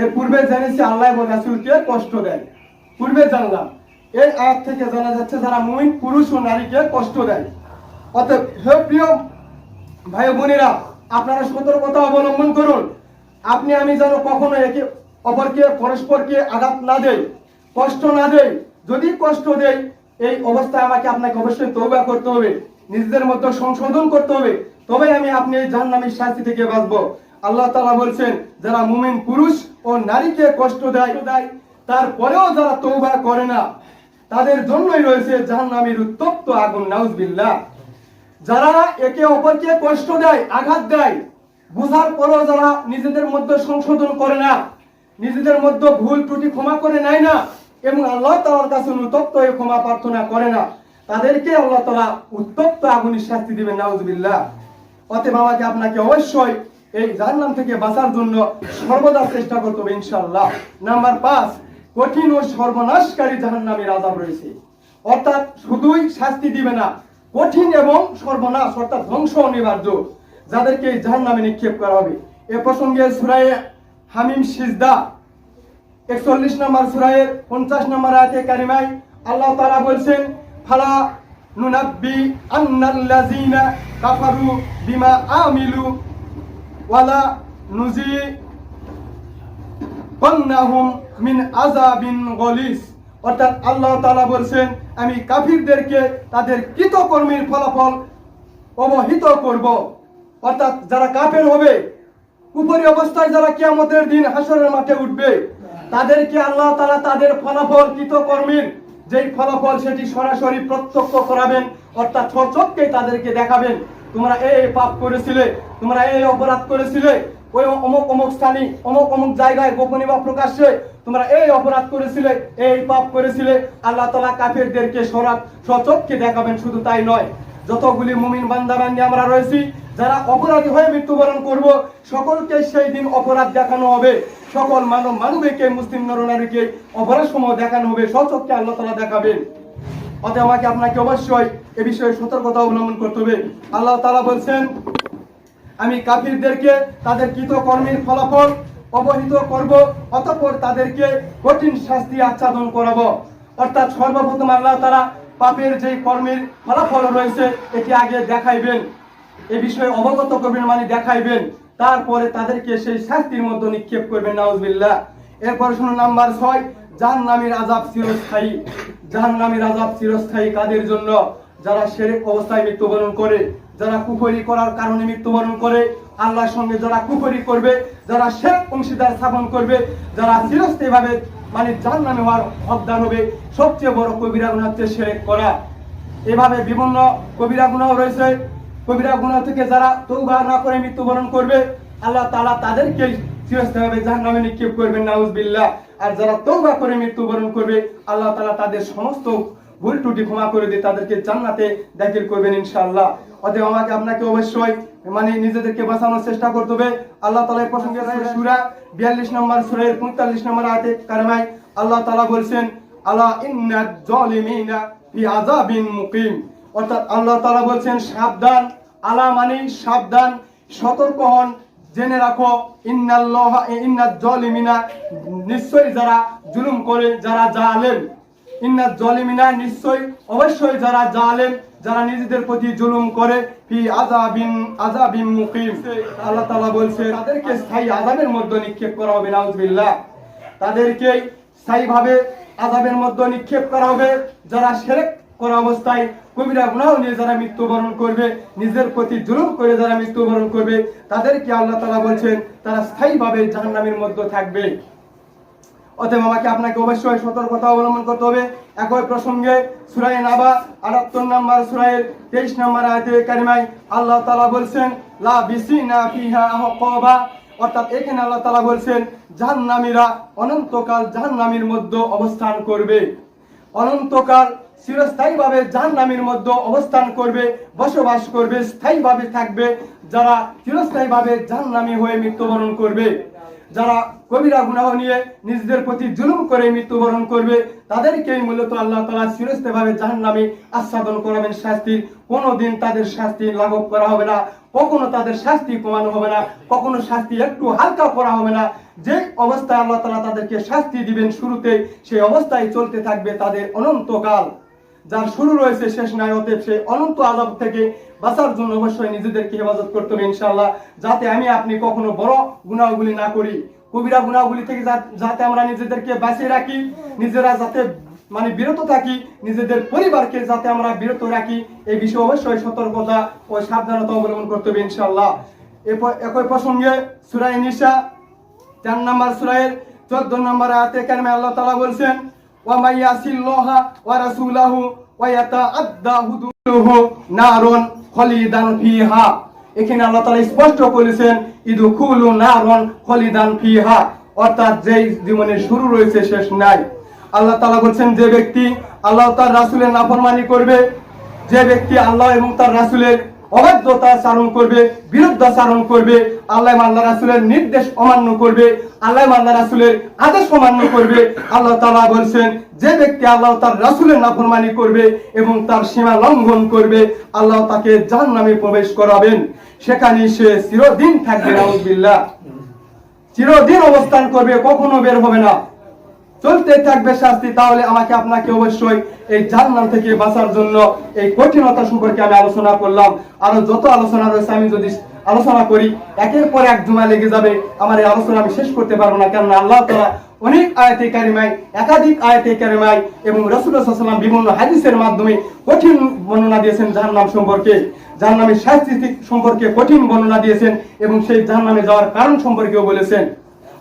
এর পূর্বে জেনেছি আল্লাহ এবং রাসূলকে কষ্ট দেয়। পূর্বে জানলাম এই আয়াত থেকে জানা যাচ্ছে যারা মুমিন, পুরুষ ও নারীকে কষ্ট দেয়। অতএব হে প্রিয় ভাই বোনেরা, আপনারা সতর্কতা অবলম্বন করুন। আপনি, আমি যেন কখনো একে অপরকে, পরস্পরকে আঘাত না দেই, কষ্ট না দেই। যদি কষ্ট দেই, এই অবস্থায় আমাকে আপনাকে অবশ্যই তৌবা করতে হবে। নিজেদের মধ্যে সংশোধন করতে হবে। তবে আমি আপনি এই জাহান্নামীর শাস্তি থেকে বাঁচবো। আল্লাহ তালা বলছেন, যারা মুমিন পুরুষ ও নারীকে কষ্ট দেয় দেয় তারপরেও যারা তৌবা করে না, তাদের জন্যই রয়েছে জাহান্নামীর উত্তপ্ত আগুন, নাউজবিল্লাহ। যারা একে অপরকে কষ্ট দেয়, আঘাত দেয়, বুঝার পরও যারা নিজেদের মধ্যে সংশোধন করে না, নিজেদের মধ্যে ভুল ত্রুটি ক্ষমা করে নেয় না, এবং আল্লাহ তাআলার কাছে উত্তপ্ত হয়ে ক্ষমা প্রার্থনা করে না, তাদেরকে আল্লাহ তাআলা উত্তপ্ত আগুনের শাস্তি দিবেন, নাউজুবিল্লাহ। অতএব আমাকে আপনাকে অবশ্যই এই জাহান্নাম থেকে বাঁচার জন্য সর্বদা চেষ্টা করতে হবে ইনশাআল্লাহ। নাম্বার পাঁচ, কঠিন ও সর্বনাশকারী জাহান্নামের আযাব রয়েছে। অর্থাৎ শুধুই শাস্তি দিবে না, কঠিন এবং সর্বনাশ অর্থাৎ ধ্বংস অনিবার্য, যাদেরকে জাহান নামে নিক্ষেপ করা হবে। এ প্রসঙ্গে সুরায়ে হামিম সিজদা, একচল্লিশ নম্বর সুরায়ের পঞ্চাশ নম্বর আয়াতে কারিমায় আল্লাহ তাআলা বলছেন, ফালা নুনাব্বি আন্নাল্লাযিনা কাফারু বিমা আমিলু ওয়ালা নুজি কন্নাহুম মিন গলিস অর্থাৎ আল্লাহ তাআলা বলছেন, আমি কাফিরদেরকে তাদের কৃতকর্মের ফলাফল অবহিত করব। অর্থাৎ যারা কাফের হবে কুপুরি অবস্থায় যারা কিয়ামতের দিন হাসরের মাঠে উঠবে, তাদেরকে আল্লাহ তাআলা তাদের ফলাফল কৃতকর্মের যেই ফলাফল সেটি সরাসরি প্রত্যক্ষ করাবেন, অর্থাৎ সচককে তাদেরকে দেখাবেন। তোমরা এই পাপ করেছিলে, তোমরা এই অপরাধ করেছিলে, ওই অমুক অমুক স্থানে, অমুক অমুক জায়গায় গোপনে বা প্রকাশ্যে তোমরা এই অপরাধ করেছিলে, এই পাপ করেছিলে। আল্লাহ তাআলা কাফেরদেরকে সরাব সচককে দেখাবেন, শুধু তাই নয়। যতগুলি মুমিন বান্দা বান্দি আমরা রয়েছি, যারা অপরাধী হয়ে মৃত্যুবরণ করব, সকলকে সেই দিন অপরাধ দেখানো হবে। সকল মানব মানবীকে মুসলিম নরনারীকে অপরাধ সময় দেখানো হবে সচককে আল্লাহ তাআলা দেখাবেন। অতএব আমাকে আপনাকে অবশ্যই এ বিষয়ে সতর্কতা অবলম্বন করতে হবে। আল্লাহ তাআলা বলছেন, আমি কাফিরদেরকে তাদের কৃতকর্মের ফলাফল অবহিত করব, অতঃপর তাদেরকে কঠিন শাস্তি আচ্ছাদন করাবো। অর্থাৎ সর্বপ্রথম আল্লাহ তারা পাপের যে কর্মের ফলাফল রয়েছে, এটি আগে দেখাইবেন। এ বিষয়ে অবগত করবেন মানে দেখাইবেন। তারপরে তাদেরকে সেই শাস্তির মধ্যে নিক্ষেপ করবেন, নাউজবিল্লাহ। এরপর শুনুন, নাম্বার ছয়, জাহান্নামের আজাব চিরস্থায়ী। জাহান্নামের আজাব চিরস্থায়ী কাদের জন্য? যারা সেরেক অবস্থায় মৃত্যুবরণ করে, যারা কুফরি করার কারণে মৃত্যুবরণ করে, আল্লাহর সঙ্গে যারা কুফরি করবে, যারা শেখ অংশীদার স্থাপন করবে, যারা চিরস্থায়ী ভাবে মানে জাহান্নামে হওয়ার হকদার হবে, সবচেয়ে বড় কবিরা গুণ হচ্ছে সেরেক করা। এভাবে বিভিন্ন কবিরা গুণাও রয়েছে। কবিরা গুণা থেকে যারা তৌবা না করে মৃত্যুবরণ করবে, আল্লাহ তাআলা তাদেরকে চিরস্থায়ীভাবে জাহান্নামে নিক্ষেপ করবেন, নাউজবিল্লাহ। আর যারা তৌবা করে, মৃত্যুবরণ করবে, আল্লাহ তাআলা তাদের সমস্ত ভুল ত্রুটি ক্ষমা করে দিয়ে তাদেরকে জান্নাতে দাখিল করবেন ইনশাআল্লাহ। অতএব আমাকে আপনাকে অবশ্যই মানে নিজেদেরকে বাঁচানোর চেষ্টা করতে হবে। আল্লাহ তাআলা প্রসঙ্গে সূরা 42 নম্বর, সূরার 45 নম্বর আয়াতে কারিমায় আল্লাহ তাআলা বলছেন, আলা ইন্নাজ জালিমিনা ফি আযাবিন মুকিম। অর্থাৎ আল্লাহ তাআলা বলছেন, সাবধান, আলা মানে সাবধান, সতর্ক হন জেনে রাখো, ইন্নাল্লাহ ইন্নাজ জালিমিনা, নিশ্চয়ই যারা জুলুম করে, যারা জালেম। ইন্নাজ জালিমিনা নিশ্চয় অবশ্যই যারা জালেম, যারা নিজেদের প্রতি জুলুম করে, ফি আযাবিন আযাবিন মুকিম। আল্লাহ তাআলা বলছে তাদেরকে স্থায়ী আযাবের মধ্যে নিক্ষেপ করা হবে, নাউজুবিল্লাহ। তাদেরকে স্থায়ীভাবে আযাবের মধ্যে নিক্ষেপ করা হবে, যারা শিরক করা অবস্থায় কবিরা গুনাহ নিয়ে যারা মৃত্যুবরণ করবে, নিজের প্রতি জুলুম করে যারা মৃত্যুবরণ করবে, তাদেরকে আল্লাহ তাআলা বলছেন, তারা স্থায়ীভাবে জাহান্নামের মধ্যে থাকবে। অতএব আমাকে আপনাকে অবশ্যই সতর্কতা অবলম্বন করতে হবে। একই প্রসঙ্গে সুরাই নাবা, আটাত্তর নম্বর সুরাইয়ের তেইশ নম্বর আয়াতে কারিমায় আল্লাহ তাআলা বলছেন, লা বিসিনা ফিহা আহকাবা। অর্থাৎ এখানে আল্লাহ তালা বলছেন, জাহান্নামীরা অনন্তকাল জাহান্নামীর মধ্যে অবস্থান করবে। অনন্তকাল চিরস্থায়ীভাবে জাহান্নামীর মধ্যে অবস্থান করবে, বসবাস করবে, স্থায়ীভাবে থাকবে। যারা চিরস্থায়ীভাবে জাহান্নামী হয়ে মৃত্যুবরণ করবে, যারা কবিরা গুনাহ নিয়ে নিজেদের প্রতি জুলুম করে মৃত্যুবরণ করবে, তাদেরকেই মূলত আল্লাহ তালা চিরস্থায়ীভাবে জাহান্নামী আস্বাদন করাবেন শাস্তি। কোনোদিন তাদের শাস্তি লাঘব করা হবে না, কখনো তাদের শাস্তি কমানো হবে না, কখনো শাস্তি একটু হালকা করা হবে না। যে অবস্থায় আল্লাহ তালা তাদেরকে শাস্তি দিবেন শুরুতে সেই অবস্থায় চলতে থাকবে তাদের অনন্তকাল। যার শুরু রয়েছে শেষ নাই অতএব সেই অনন্ত আজাব থেকে বাঁচার জন্য অবশ্যই নিজেদেরকে হেফাজত করতে হবে ইনশাআল্লাহ, যাতে আমি আপনি কখনো বড় গুণাগুলি না করি। কবিরা গুণাগুলি থেকে যাতে আমরা নিজেদেরকে বাঁচিয়ে রাখি, নিজেরা যাতে মানে বিরত থাকি, নিজেদের পরিবারকে যাতে আমরা বিরত রাখি, এই বিষয়ে অবশ্যই সতর্কতা ও সাবধানতা অবলম্বন করতে হবে ইনশাআল্লাহ। এরপর একই প্রসঙ্গে সুরাই নিশা চার নম্বর সুরায়ের চোদ্দ নম্বর আয়াতে কারিমে আল্লাহ তাআলা বলছেন মাইয়াসিল্লাহা ওয়া রাসূলাহু ওয়া ইয়াতাআদ্দা হুদুদুহু নারুন খলিদান ফিহা এখানে আল্লাহ তাআলা স্পষ্ট করেছেন, ইদুখুলু নারুন খলিদান ফিহা। অর্থাৎ যেই জীবনের শুরু রয়েছে, শেষ নাই। আল্লাহ তাআলা বলছেন, যে ব্যক্তি আল্লাহ তার রাসূলের নাফরমানি করবে, যে ব্যক্তি আল্লাহ এবং তার রাসূলের অবাধ্যতা চারণ করবে বিরুদ্ধাচারণ করবে, আল্লাহ আল্লাহ রাসুলের নির্দেশ অমান্য করবে, আল্লাহ আল্লাহ রাসুলের আদেশ অমান্য করবে। আল্লাহ তাআলা বলছেন, যে ব্যক্তি আল্লাহ তার রাসুলের নাফরমানি করবে এবং তার সীমা লঙ্ঘন করবে, আল্লাহ তাকে যার নামে প্রবেশ করাবেন। সেখানে সে চিরদিন থাকবে, নাউজুবিল্লাহ। চিরদিন অবস্থান করবে, কখনো বের হবে না। চলতে থাকবে শাস্তি, তাহলে আমাকে আপনাকে অবশ্যই এই জাহান্নাম থেকে বাঁচার জন্য এই কঠিনতা সম্পর্কে আমি আলোচনা করলাম। আরও যত আলোচনা রয়েছে, আমি যদি আলোচনা করি, একের পর এক জমা লেগে যাবে। আমার এই আলোচনা আমি শেষ করতে পারব না, কেননা আল্লাহ তাআলা অনেক আয়াতে কারিমায়, একাধিক আয়াতে কারিমায় এবং ওয়াসাল্লাম বিভিন্ন হাদিসের মাধ্যমে কঠিন বর্ণনা দিয়েছেন জাহান্নাম সম্পর্কে। জাহান্নামের শাস্তি সম্পর্কে কঠিন বর্ণনা দিয়েছেন এবং সেই জাহান্নামে যাওয়ার কারণ সম্পর্কেও বলেছেন।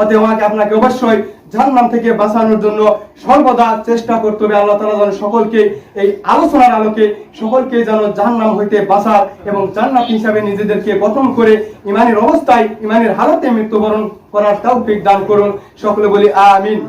অতএব আপনাকে অবশ্যই জাহান্নাম থেকে বাঁচানোর জন্য সর্বদা চেষ্টা করতে হবে। আল্লাহ তাআলা যেন সকলকে এই আলোচনার আলোকে সকলকে যেন জাহান্নাম হইতে বাঁচার এবং জান্নাত হিসাবে নিজেদেরকে গঠন করে ইমানের অবস্থায়, ইমানের হালতে মৃত্যুবরণ করার তৌফিক দান করুন। সকলে বলি, আমিন।